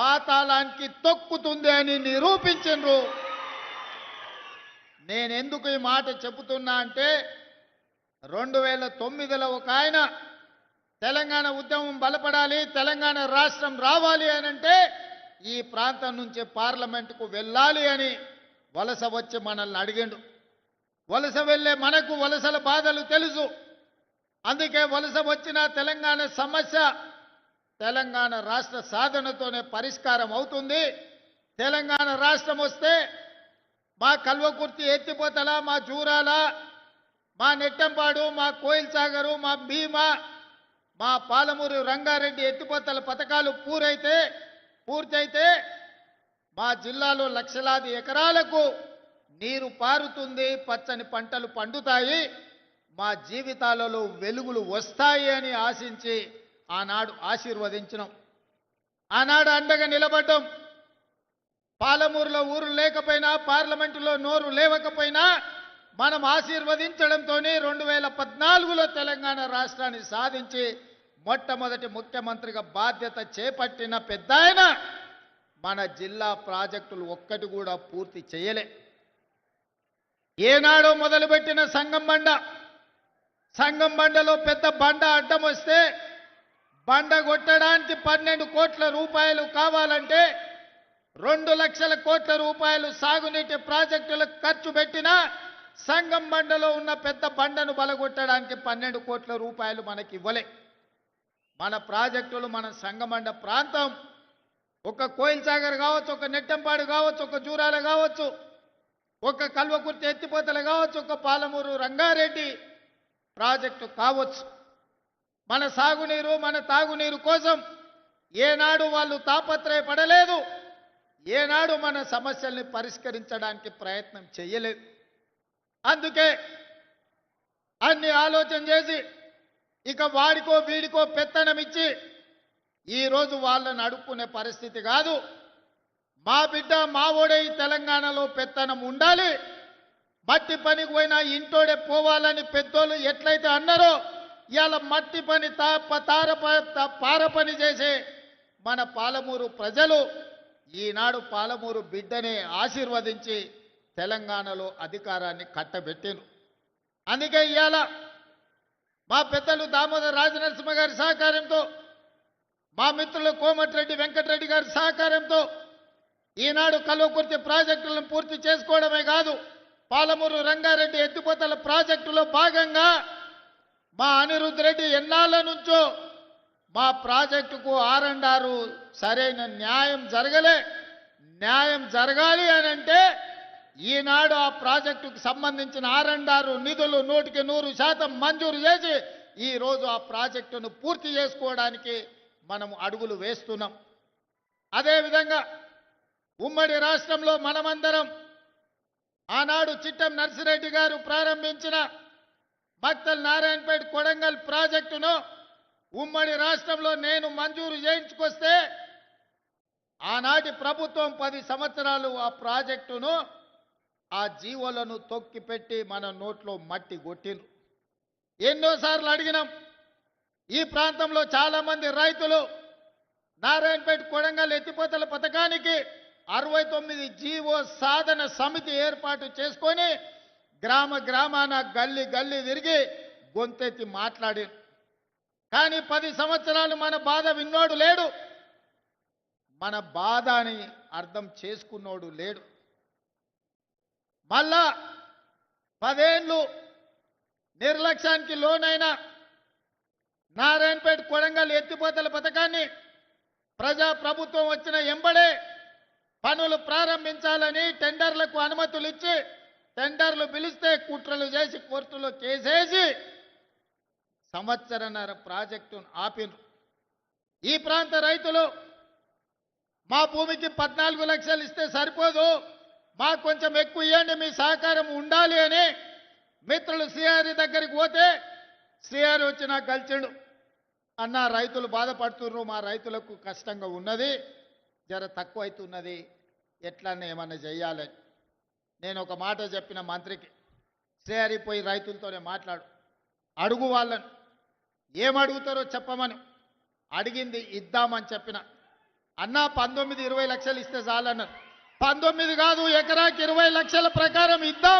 పాతాళానికి తొక్కుతుంది అని నిరూపించరు నేను ఎందుకు ఈ మాట చెబుతున్నా అంటే రెండు వేల తొమ్మిదిలో ఒక ఆయన తెలంగాణ ఉద్యమం బలపడాలి తెలంగాణ రాష్ట్రం రావాలి అని అంటే ఈ ప్రాంతం నుంచి పార్లమెంటుకు వెళ్ళాలి అని వలస వచ్చి మనల్ని అడిగిండు. వలస వెళ్ళే మనకు వలసల బాధలు తెలుసు. అందుకే వలస వచ్చిన తెలంగాణ సమస్య తెలంగాణ రాష్ట్ర సాధనతోనే పరిష్కారం అవుతుంది. తెలంగాణ రాష్ట్రం వస్తే మా కల్వకుర్తి ఎత్తిపోతల మా జూరాల మా నెట్టంపాడు మా కోయిల్ సాగరు మా భీమా మా పాలమూరు రంగారెడ్డి ఎత్తిపోతల పథకాలు పూరైతే పూర్తయితే మా జిల్లాలో లక్షలాది ఎకరాలకు నీరు పారుతుంది పచ్చని పంటలు పండుతాయి మా జీవితాలలో వెలుగులు వస్తాయి అని ఆశించి ఆనాడు ఆశీర్వదించడం ఆనాడు అండగా నిలబడ్డం. పాలమూరులో ఊరు లేకపోయినా పార్లమెంటులో నోరు లేవకపోయినా మనం ఆశీర్వదించడంతోనే రెండు వేల పద్నాలుగులో తెలంగాణ రాష్ట్రాన్ని సాధించి మొట్టమొదటి ముఖ్యమంత్రిగా బాధ్యత చేపట్టిన పెద్ద మన జిల్లా ప్రాజెక్టులు ఒక్కటి కూడా పూర్తి చేయలే. ఏనాడో మొదలుపెట్టిన సంగం బండ. సంగం బండలో పెద్ద బండ అడ్డం వస్తే బండ కొట్టడానికి పన్నెండు కోట్ల రూపాయలు కావాలంటే రెండు లక్షల కోట్ల రూపాయలు సాగునీటి ప్రాజెక్టులకు ఖర్చు పెట్టినా సంగం బండలో ఉన్న పెద్ద బండను బలగొట్టడానికి పన్నెండు కోట్ల రూపాయలు మనకి ఇవ్వలే మన ప్రాజెక్టులు మన సంగమండ ప్రాంతం. ఒక కోయిల్ సాగర్ కావచ్చు ఒక నెట్టంపాడు కావచ్చు ఒక జూరాల కావచ్చు ఒక కల్వకుర్తి ఎత్తిపోతలు కావచ్చు ఒక పాలమూరు రంగారెడ్డి ప్రాజెక్టు కావచ్చు. మన సాగునీరు మన తాగునీరు కోసం ఏనాడు వాళ్ళు తాపత్రయపడలేదు. ఏనాడు మన సమస్యల్ని పరిష్కరించడానికి ప్రయత్నం చేయలేదు. అందుకే అన్ని ఆలోచన చేసి ఇక వాడికో వీడికో పెత్తనం ఇచ్చి ఈరోజు వాళ్ళని అడుక్కునే పరిస్థితి కాదు. మా బిడ్డ మా ఓడే ఈ తెలంగాణలో పెత్తనం ఉండాలి. మట్టి పనికి పోయినా ఇంటోడే పోవాలని పెద్దోళ్ళు ఎట్లయితే అన్నారో ఇవాళ మట్టి పని తప్ప తార పార పని చేసే మన పాలమూరు ప్రజలు ఈనాడు పాలమూరు బిడ్డని ఆశీర్వదించి తెలంగాణలో అధికారాన్ని కట్టబెట్టిను అందుకే ఇవాళ మా పెద్దలు దామోదర్ రాజనరసింహ గారి సహకారంతో మా మిత్రులు కోమటిరెడ్డి వెంకటరెడ్డి గారి సహకారంతో ఈనాడు కల్వకుర్తి ప్రాజెక్టులను పూర్తి చేసుకోవడమే కాదు పాలమూరు రంగారెడ్డి ఎత్తిపోతల ప్రాజెక్టులో భాగంగా మా అనిరుద్ధ్ రెడ్డి ఎన్నాళ్ళ నుంచో మా ప్రాజెక్టుకు ఆర్ సరైన న్యాయం జరగలే. న్యాయం జరగాలి అని అంటే ఈనాడు ఆ ప్రాజెక్టుకు సంబంధించిన ఆర్ నిధులు నూటికి నూరు శాతం మంజూరు చేసి ఈరోజు ఆ ప్రాజెక్టును పూర్తి చేసుకోవడానికి మనం అడుగులు వేస్తున్నాం. అదేవిధంగా ఉమ్మడి రాష్ట్రంలో మనమందరం ఆనాడు చిట్టం నర్సిరెడ్డి గారు ప్రారంభించిన మక్తల్ నారాయణపేట కొడంగల్ ప్రాజెక్టును ఉమ్మడి రాష్ట్రంలో నేను మంజూరు చేయించుకొస్తే ఆనాటి ప్రభుత్వం పది సంవత్సరాలు ఆ ప్రాజెక్టును ఆ జీవోలను తొక్కిపెట్టి మన నోట్లో మట్టి కొట్టిండ్రు. ఎన్నోసార్లు అడిగినాం. ఈ ప్రాంతంలో చాలామంది రైతులు నారాయణపేట కొడంగల్ ఎత్తిపోతల పథకానికి అరవై తొమ్మిది జీవో సాధన సమితి ఏర్పాటు చేసుకొని గ్రామ గ్రామాన గల్లి గల్లి తిరిగి గొంతెత్తి మాట్లాడి కానీ పది సంవత్సరాలు మన బాధ విన్నోడు లేడు. మన బాధ అని అర్థం చేసుకున్నోడు లేడు. మళ్ళా పదేండ్లు నిర్లక్ష్యానికి లోనైన నారాయణపేట కొడంగల్ ఎత్తిపోతల పథకాన్ని ప్రజా ప్రభుత్వం వచ్చిన ఎంబడే పనులు ప్రారంభించాలని టెండర్లకు అనుమతులు ఇచ్చి టెండర్లు పిలిస్తే కుట్రలు చేసి కోర్టులో కేసేసి సంవత్సరన్నర ప్రాజెక్టును ఆపిన్రు ఈ ప్రాంత రైతులు మా భూమికి పద్నాలుగు లక్షలు ఇస్తే సరిపోదు మాకు కొంచెం ఎక్కువ ఇవ్వండి మీ సహకారం ఉండాలి అని మిత్రులు శ్రీహారి దగ్గరికి పోతే శ్రీహారి వచ్చి నాకు కలిసిండు అన్న రైతులు బాధపడుతున్నారు మా రైతులకు కష్టంగా ఉన్నది జర తక్కువ అవుతున్నది ఎట్లన్నా ఏమన్నా చేయాలని నేను ఒక మాట చెప్పిన మంత్రికి శ్రీహరి రైతులతోనే మాట్లాడు. అడుగు వాళ్ళని. ఏం అడుగుతారో చెప్పమని అడిగింది ఇద్దామని చెప్పిన. అన్న పంతొమ్మిది ఇరవై లక్షలు ఇస్తే చాలన్నారు. పంతొమ్మిది కాదు ఎకరాకి ఇరవై లక్షల ప్రకారం ఇద్దాము.